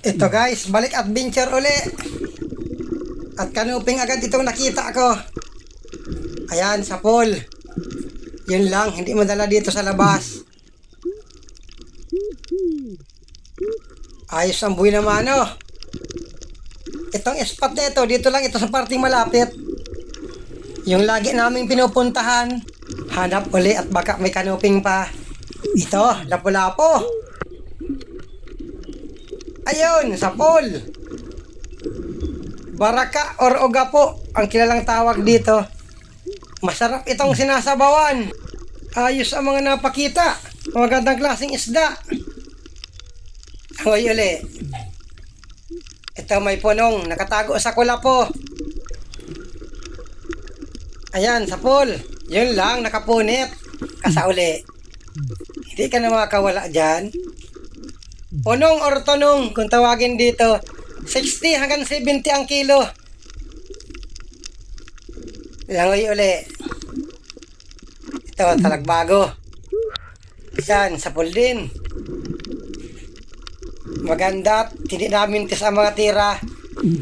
Ito guys, balik adventure uli. At kanuping agad itong nakita ko. Ayan, sa pool. Yun lang, hindi mo dala dito sa labas. Ayos ang buhay naman, oh. Itong spot na ito, dito lang ito sa parting malapit. Yung lagi naming pinupuntahan. Hanap uli at baka may kanuping pa. Ito, lapu-lapo. Ayun, sa pool. Baraka or ogapo ang kilalang tawag dito. Masarap itong sinasabawan. Ayos ang mga napakita. Magandang klaseng isda. Hoy uli. Ito may punong nakatago sa kulapo. Ayan, sa pool. Yun lang, nakapunit. Kasauli. Hindi ka na makakawala dyan. Punong or tunong, kung tawagin dito. 60 hanggang 70 ang kilo. Langoy uli. Ito, talagbago. Yan, sa pool din. Maganda, hindi namin ang mga tira.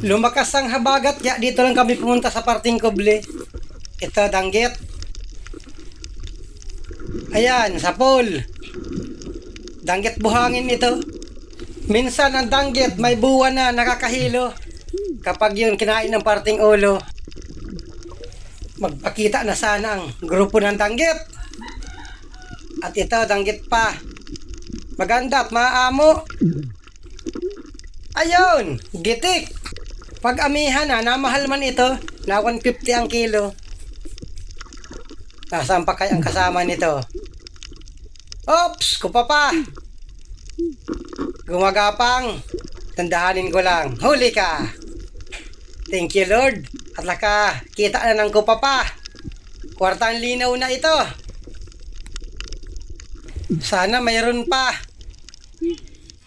Lumakas ang habagat, ya, dito lang kami pumunta sa parting kuble. Ito, danggit. Ayan, sa pool. Danggit buhangin ito. Minsan ang danggit may buwan na nakakahilo. Kapag yun kinain ng parting ulo, magpakita na sana ang grupo ng danggit. At ito, danggit pa. Maganda at maamo. Ayun, gitik. Pag amihan na, namahal man ito, na 150 ang kilo. Nasaan pa kaya ang kasama nito? Oops, kupa pa. Gumagapang. Tandahanin ko lang. Huli ka. Thank you, Lord. At laka, kita na ng kupa pa. Kwartang linaw na ito. Sana mayroon pa.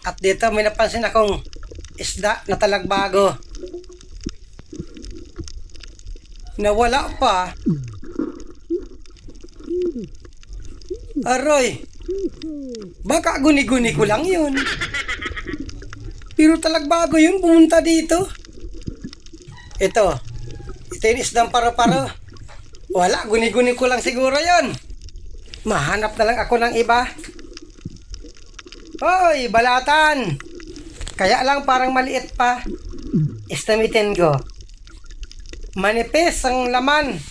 At dito may napansin akong isda na talagbago. Nawala pa. Aroy, baka guni-guni ko lang yun. Pero talagbago yun, pumunta dito. Ito, ito yung isdang paro-paro. Wala, guni-guni ko lang siguro yon. Mahanap na lang ako ng iba. Hoy, balatan! Kaya lang parang maliit pa. Istamitin ko. Manipis ang laman.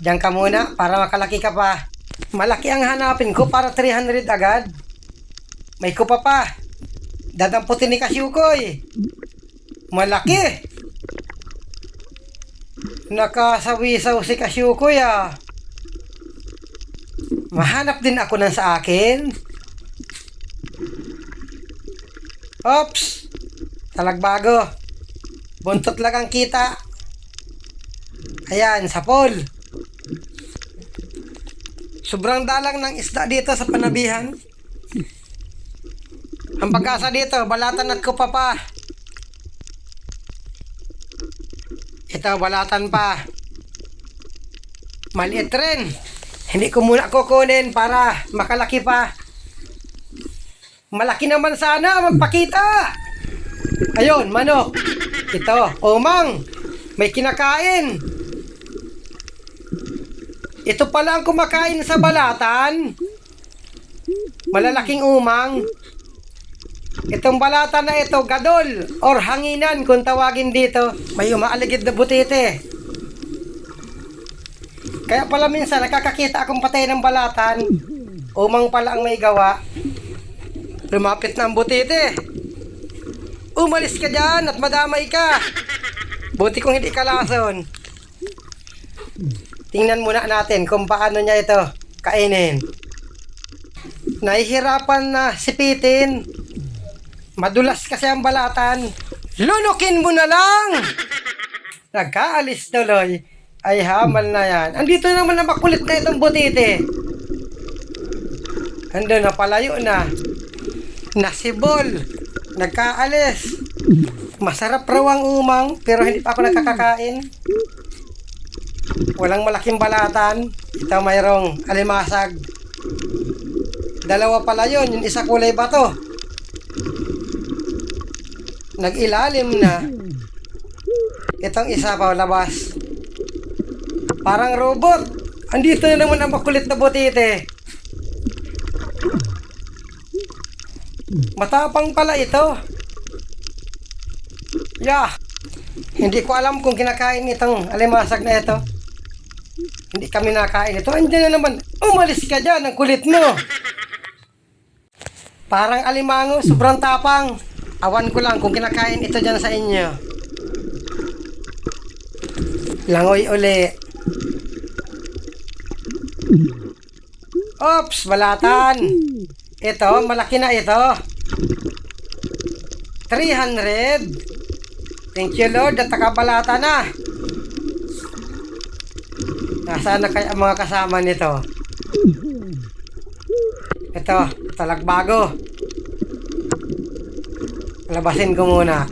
Diyan ka muna para makalaki ka pa. Malaki ang hanapin ko para 300 agad. May kupa pa. Dadamputin ni Kasyukoy. Malaki. Nakasawisaw si Kasyukoy ah. Mahanap din ako ng sa akin. Ops! Talagbago. Buntot lang ang kita. Ayan, sa pool. Sobrang dalang ng isda dito sa panabihan. Ang pagkasa dito, balatan at kupa pa. Ito, balatan pa. Maliit rin. Hindi ko muna kukunin para makalaki pa. Malaki naman sana magpakita. Ayun, manok. Ito, umang. May kinakain. Ito pala ang kumakain sa balatan. Malalaking umang. Itong balatan na ito, gadol or hanginan kung tawagin dito. May umaaligid na butite. Kaya pala minsan nakakakita akong patay ng balatan. Umang pala ang may gawa. Lumapit na ang butite. Umalis ka dyan at madamay ka. Buti kung hindi ka lason. Tingnan muna natin kung paano niya ito kainin. Nahihirapan na sipitin. Madulas kasi ang balatan. Lunukin mo na lang! Nagkaalis tuloy. Ay hamal na yan. Andito naman na makulit na itong butite. Ando na palayo na. Nasibol. Nagkaalis. Masarap raw ang umang pero hindi pa ako nakakakain. Walang malaking balatan. Ito mayroong alimasag. Dalawa pala yun. Yung isa kulay bato. Nag-ilalim na. Itong isa pa labas. Parang robot. Andito na naman ang makulit na butite. Matapang pala ito. Yeah. Hindi ko alam kung kinakain itong alimasag na ito. Hindi kami nakain ito. Andiyan na naman. Umalis ka dyan. Ang kulit mo. Parang alimango. Sobrang tapang. Awan ko lang kung kinakain ito dyan sa inyo. Langoy uli. Oops, balatan. Ito, malaki na ito. 300. Thank you Lord at nakabalata na. Nasaan na kaya mga kasama nito? Ito, talagbago. Labasin ko muna.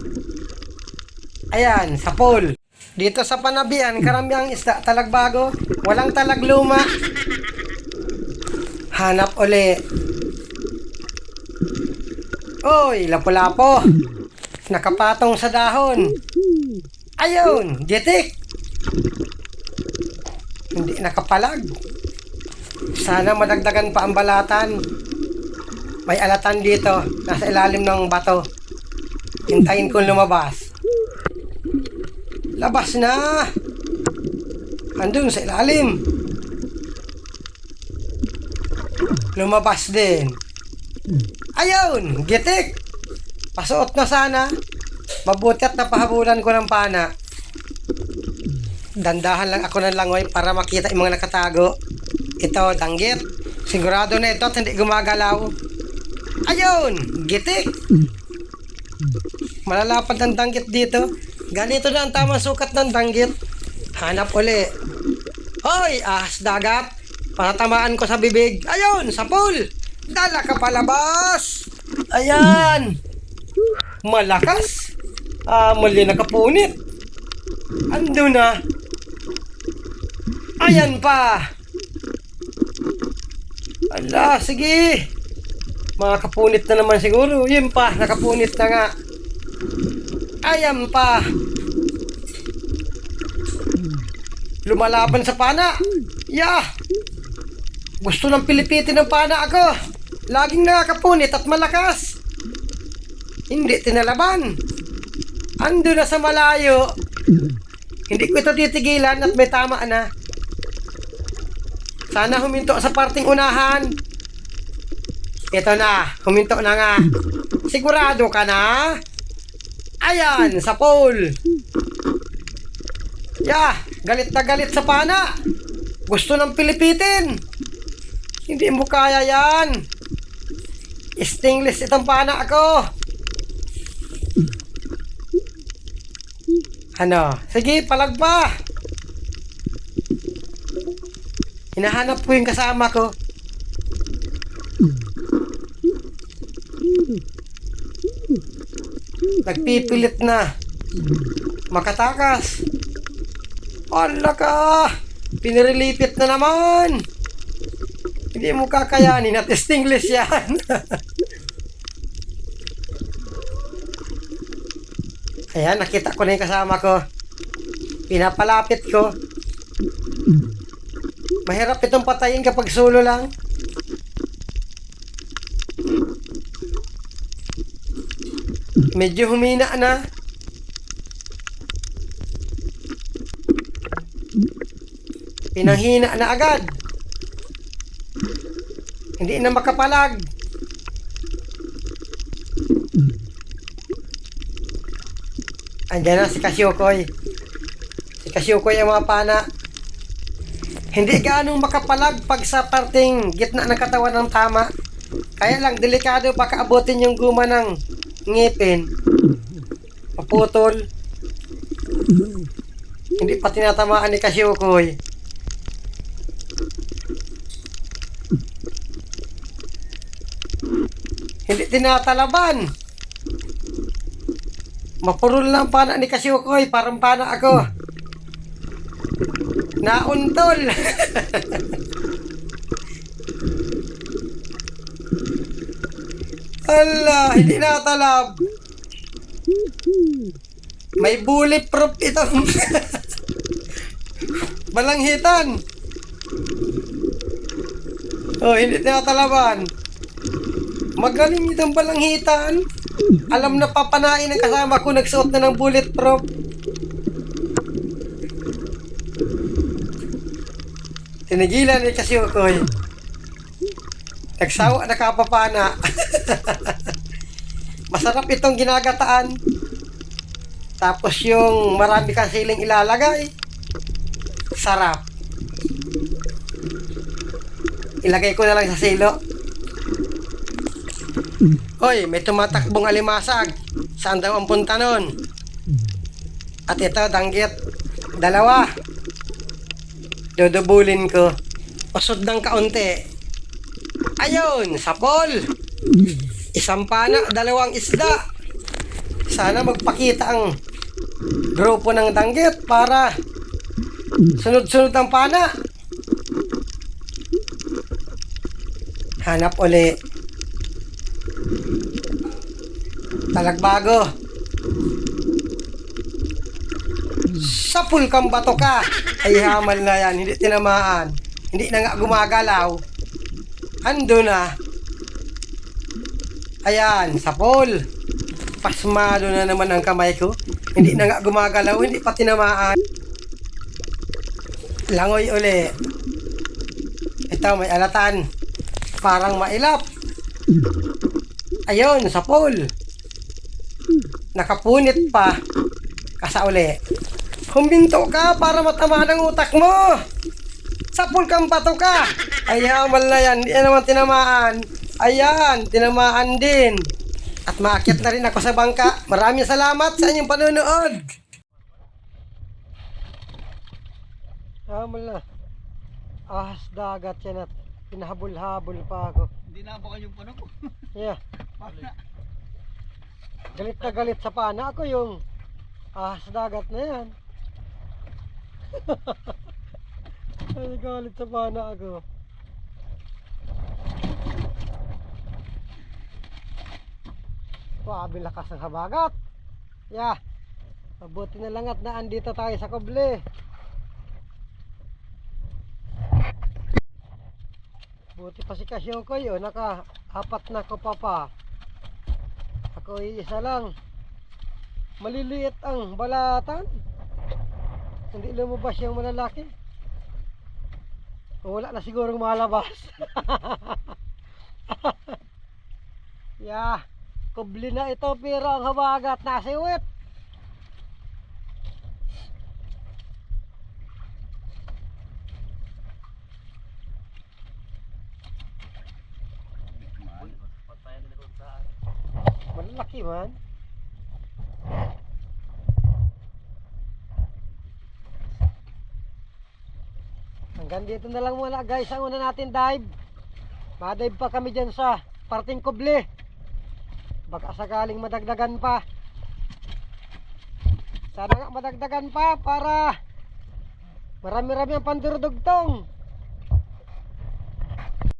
Ayan, sa pool. Dito sa panabian, karamiang isda talagbago. Walang talagluma. Hanap uli. Oy, lapo-lapo. Nakapatong sa dahon. Ayun, getik. Hindi nakapalag. Sana madagdagan pa ang balatan. May alatan dito, nasa ilalim ng bato. Hintayin kong lumabas. Labas na! Andun sa ilalim. Lumabas din. Ayun! Gitik! Pasuot na sana. Mabuti at napahabulan ko ng pana. Dandahan lang ako ng langoy para makita yung mga nakatago. Ito, danggit. Sigurado na ito at hindi gumagalaw. Ayun! Gitik! Malalapad ng danggit dito. Ganito na ang tamang sukat ng danggit. Hanap uli. Hoy, ahas dagat! Panatamaan ko sa bibig. Ayun, sa pool! Dala ka palabas! Ayan! Malakas! Ah, mali nakapunit. Ando na. Ayan pa! Ala, sige! Mga kapunit na naman siguro. Yun pa, nakapunit na nga. Ayan pa! Lumalaban sa pana. Yeah! Gusto ng pilipitin ng pana ako. Laging nakakapunit at malakas. Hindi tinalaban. Ando na sa malayo. Hindi ko ito titigilan at may tama na. Sana huminto sa parting unahan. Ito na, huminto na nga. Sigurado ka na? Ayan, sa pole. Yeah, galit na galit sa pana. Gusto ng pilipitin. Hindi mo kaya yan. Stingless itong pana ako. Ano? Sige, palag pa. Hinahanap ko yung kasama ko. Nagpipilit na. Makatakas. Ala ka! Pinirelipit na naman! Hindi mo kakayanin at English yan. Ayan, nakita ko na yung kasama ko. Pinapalapit ko. Mahirap itong patayin kapag solo lang. Medyo humina na. Pinanghina na agad. Hindi na makapalag. Andiyan na si Kasyukoy. Si Kasyukoy ang mga pana. Hindi ganong makapalag pag sa parting gitna ng katawan ng tama. Kaya lang, delikado baka abutin yung guma ng ngipin. Maputol. Hindi pa tinatamaan ni Kasyukoy. Hindi tinatalaban. Mapurol lang pana ni Kasyukoy, parang pana ako. Nauntol. Ala, hindi natalab. May bulletproof itong balanghitan. Oh, hindi tinatalaban. Magaling itong balanghitan. Alam na papanain ng kasama ko nagsuot na ng bulletproof. Tinigilan ni kasi ako eh. Nagsawa na kapapana. Masarap itong ginagataan. Tapos yung marami kang siling ilalagay. Sarap. Ilagay ko na lang sa silo. Hoy, may tumatakbong alimasag. Saan daw ang punta nun? At ito, danggit. Dalawa. Dudubulin ko. Pasod ng kaunti. Ayun, sapol. Isang pana, dalawang isda. Sana magpakita ang grupo ng danggit para sunod-sunod ang pana. Hanap uli. Talagbago. Sapul kang bato ka. Ay hamal na yan, hindi tinamaan. Hindi na nga gumagalaw. Ando na. Ayan, sapol. Pasmado na naman ang kamay ko. Hindi na nga gumagalaw, hindi pa tinamaan. Langoy uli. Ito, may alatan. Parang mailap. Ayun, sapol. Nakapunit pa. Kasa uli. Huminto ka para matama ng utak mo. Sapul kang pato ka. Ay, hamal na yan. Hindi na naman tinamaan. Ayan, tinamaan din. At maakyat na rin ako sa bangka. Maraming salamat sa inyong panonood. Hamal na. Ahas dagat yan at pinahabol-habol pa ako. Hindi na ba kayong puno ko? Yeah. Galit na galit sa pana ako yung ahas dagat na yan. Ay, galit sa pana ako. Grabe lakas ng habagat. Yeah. Mabuti na lang at naandito tayo sa Koble. Buti pa si Kasyo ko yun, naka apat na ko pa. Ako isa lang. Maliliit ang balatan. Hindi lumabas yung malalaki. O, Wala na sigurong malabas. yeah, kubli na ito pero ang habagat nasiwit. Malaki man. Hanggang dito na lang muna guys ang una natin dive. Ma-dive pa kami dyan sa parting kuble. Baka sakaling madagdagan pa. Sana nga madagdagan pa para marami-rami ang pandurudugtong.